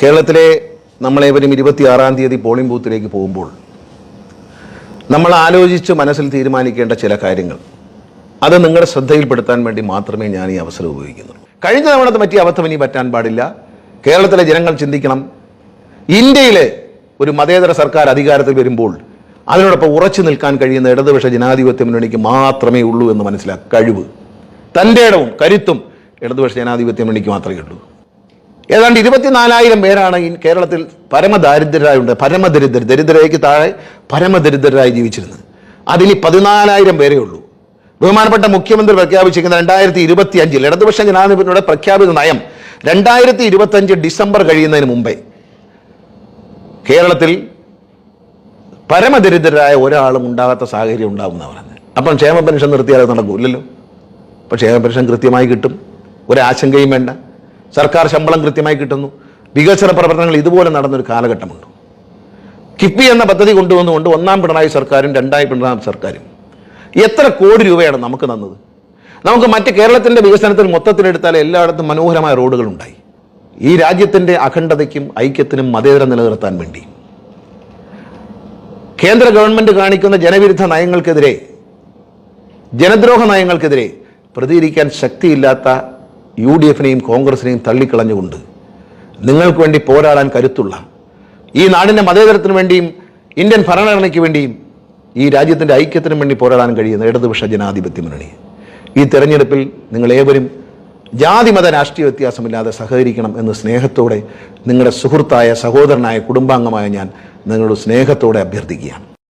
കേരളത്തിലെ നമ്മളേവരും ഇരുപത്തിയാറാം തീയതി പോളിംഗ് ബൂത്തിലേക്ക് പോകുമ്പോൾ നമ്മൾ ആലോചിച്ച് മനസ്സിൽ തീരുമാനിക്കേണ്ട ചില കാര്യങ്ങൾ. അത് നിങ്ങളുടെ ശ്രദ്ധയിൽപ്പെടുത്താൻ വേണ്ടി മാത്രമേ ഞാൻ ഈ അവസരം ഉപയോഗിക്കുന്നുള്ളൂ കഴിഞ്ഞ തവണത്തെ പറ്റിയ അബദ്ധം ഇനി പറ്റാൻ പാടില്ല. കേരളത്തിലെ ജനങ്ങൾ ചിന്തിക്കണം. ഇന്ത്യയിലെ ഒരു മതേതര സർക്കാർ അധികാരത്തിൽ വരുമ്പോൾ അതിനോടൊപ്പം ഉറച്ചു നിൽക്കാൻ കഴിയുന്ന ഇടതുപക്ഷ ജനാധിപത്യ മുന്നണിക്ക് മാത്രമേ ഉള്ളൂ എന്ന് മനസ്സിലാക്കുക കഴിവ്. തന്റെ ഇടവും കരുത്തും ഇടതുപക്ഷ ജനാധിപത്യ മുന്നണിക്ക് മാത്രമേ ഉള്ളൂ. ഏതാണ്ട് ഇരുപത്തിനാലായിരം പേരാണ് ഈ കേരളത്തിൽ പരമദാരിദ്ര്യരായുണ്ട് പരമദരിദ്ര ദരിദ്രയ്ക്ക് താഴെ പരമദരിദ്രരായി ജീവിച്ചിരുന്നത്. അതിൽ പതിനാലായിരം പേരേ ഉള്ളൂ. ബഹുമാനപ്പെട്ട മുഖ്യമന്ത്രി പ്രഖ്യാപിച്ചിരിക്കുന്ന രണ്ടായിരത്തി ഇരുപത്തി അഞ്ചിൽ ഇടതുപക്ഷ ജനാധിപത്യയുടെ പ്രഖ്യാപിത നയം രണ്ടായിരത്തി ഇരുപത്തി അഞ്ച് ഡിസംബർ കഴിയുന്നതിന് മുമ്പേ കേരളത്തിൽ പരമദരിദ്രരായ ഒരാളും ഉണ്ടാകാത്ത സാഹചര്യം ഉണ്ടാകുമെന്ന് പറഞ്ഞത്. അപ്പം ക്ഷേമ പെൻഷൻ നിർത്തിയാൽ നടക്കൂല്ലല്ലോ. അപ്പം ക്ഷേമ പെൻഷൻ കൃത്യമായി കിട്ടും. ഒരാശങ്കയും വേണ്ട. സർക്കാർ ശമ്പളം കൃത്യമായി കിട്ടുന്നു. വികസന പ്രവർത്തനങ്ങൾ ഇതുപോലെ നടന്നൊരു കാലഘട്ടമുണ്ട്. കിഫ്ബി എന്ന പദ്ധതി കൊണ്ടുവന്നുകൊണ്ട് ഒന്നാം പിണറായി സർക്കാരും രണ്ടായി പിണറായി സർക്കാരും. എത്ര കോടി രൂപയാണ് നമുക്ക് തന്നത്? നമുക്ക് മറ്റ് കേരളത്തിന്റെ വികസനത്തിൽ മൊത്തത്തിലെടുത്താൽ എല്ലായിടത്തും മനോഹരമായ റോഡുകളുണ്ടായി. ഈ രാജ്യത്തിന്റെ അഖണ്ഡതയ്ക്കും ഐക്യത്തിനും മതേതരം നിലനിർത്താൻ വേണ്ടി. കേന്ദ്ര ഗവൺമെന്റ് കാണിക്കുന്ന ജനവിരുദ്ധ നയങ്ങൾക്കെതിരെ ജനദ്രോഹ നയങ്ങൾക്കെതിരെ പ്രതികരിക്കാൻ ശക്തിയില്ലാത്ത യു ഡി എഫിനെയും കോൺഗ്രസിനെയും തള്ളിക്കളഞ്ഞുകൊണ്ട് നിങ്ങൾക്ക് വേണ്ടി പോരാടാൻ കരുത്തുള്ള ഈ നാടിന്റെ മതേതരത്തിന് വേണ്ടിയും ഇന്ത്യൻ ഭരണഘടനയ്ക്ക് വേണ്ടിയും ഈ രാജ്യത്തിന്റെ ഐക്യത്തിനും വേണ്ടി പോരാടാൻ കഴിയുന്ന ഇടതുപക്ഷ ജനാധിപത്യ മുന്നണി. ഈ തെരഞ്ഞെടുപ്പിൽ നിങ്ങൾ ഏവരും ജാതി മത രാഷ്ട്രീയ വ്യത്യാസമില്ലാതെ സഹകരിക്കണം എന്ന് സ്നേഹത്തോടെ നിങ്ങളുടെ സുഹൃത്തായ സഹോദരനായ കുടുംബാംഗമായ ഞാൻ നിങ്ങളോട് സ്നേഹത്തോടെ അഭ്യർത്ഥിക്കുകയാണ്.